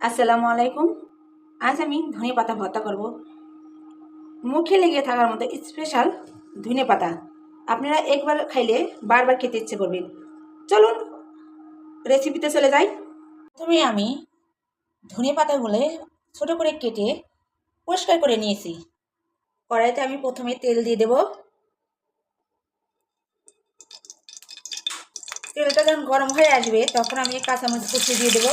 আসসালামু আলাইকুম। আজ আমি ধনে পাতা ভর্তা করব। মুখে লেগে থাকার মতো স্পেশাল ধনে পাতা। আপনারা একবার খাইলে বারবার খেতে ইচ্ছে করবেন চলুন রেসিপিতে চলে যাই। প্রথমে আমি ধনে পাতাগুলো ছোটো করে কেটে পরিষ্কার করে নিয়েছি। কড়াইতে আমি প্রথমে তেল দিয়ে দেব। তেলটা যখন গরম হয়ে আসবে, তখন আমি কাঁচামরিচ কুচি দিয়ে দেবো।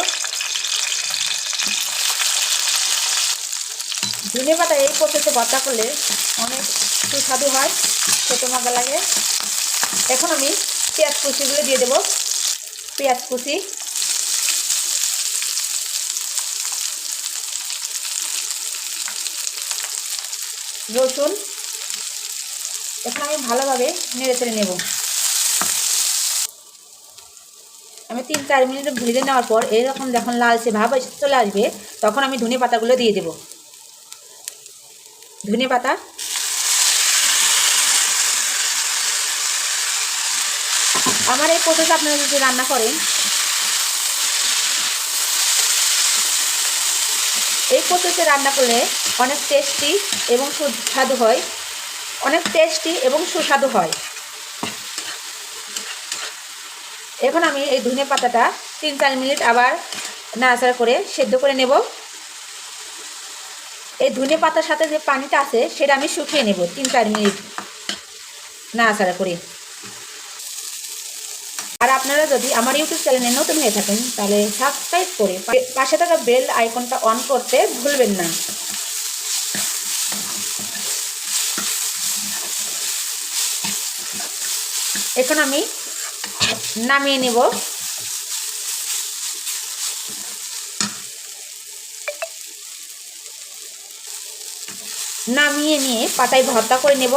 ধনে পাতা এই প্রসেসে ভর্তা করলে অনেক সুস্বাদু হয়, খেতে মজা লাগে। এখন আমি পেঁয়াজ কুচিগুলো দিয়ে দেবো। পেঁয়াজ কুচি। রসুন। এখন আমি ভালোভাবে নেড়ে চেড়ে নেব। আমি তিন চার মিনিট ভেজে নেওয়ার পর এরকম যখন লালচে ভাব চলে আসবে, তখন আমি ধনে পাতাগুলো দিয়ে দেবো। ধনে পাতা। আমার এই প্রসেস আপনারা যদি রান্না করেন, এই প্রসেসে রান্না করলে অনেক টেস্টি এবং সুস্বাদু হয়। অনেক টেস্টি এবং সুস্বাদু হয়। এখন আমি এই ধনে পাতাটা তিন চার মিনিট আবার নাড়াচাড়া করে সেদ্ধ করে নেব। এই ধনে পাতার সাথে যে পানিটা আছে, সেটা আমি শুকিয়ে নেব তিন, চার মিনিট নাড়াচাড়া করে। আর আপনারা যদি আমার ইউটিউব চ্যানেলে নতুন হয়ে থাকেন, তাহলে সাবস্ক্রাইব করে পাশে থাকা বেল আইকনটা অন করতে ভুলবেন না। এখন আমি নামিয়ে নেব। নামিয়ে নিয়ে পাতায় ভর্তা করে নেব।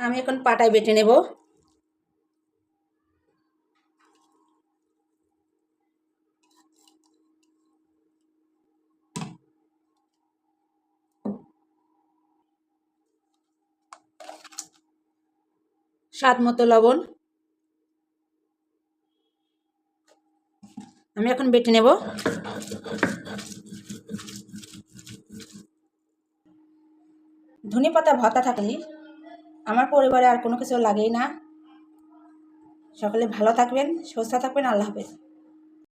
আমি এখন পাটায় বেটে নেব। স্বাদ মতো লবণ। আমি এখন বেটে নেব। ধনে পাতা ভর্তা থাকলে আমার পরিবারে আর কোনো কিছু লাগেই না। সকলে ভালো থাকবেন, সুস্থ থাকবেন, আল্লাহ হাফেজ।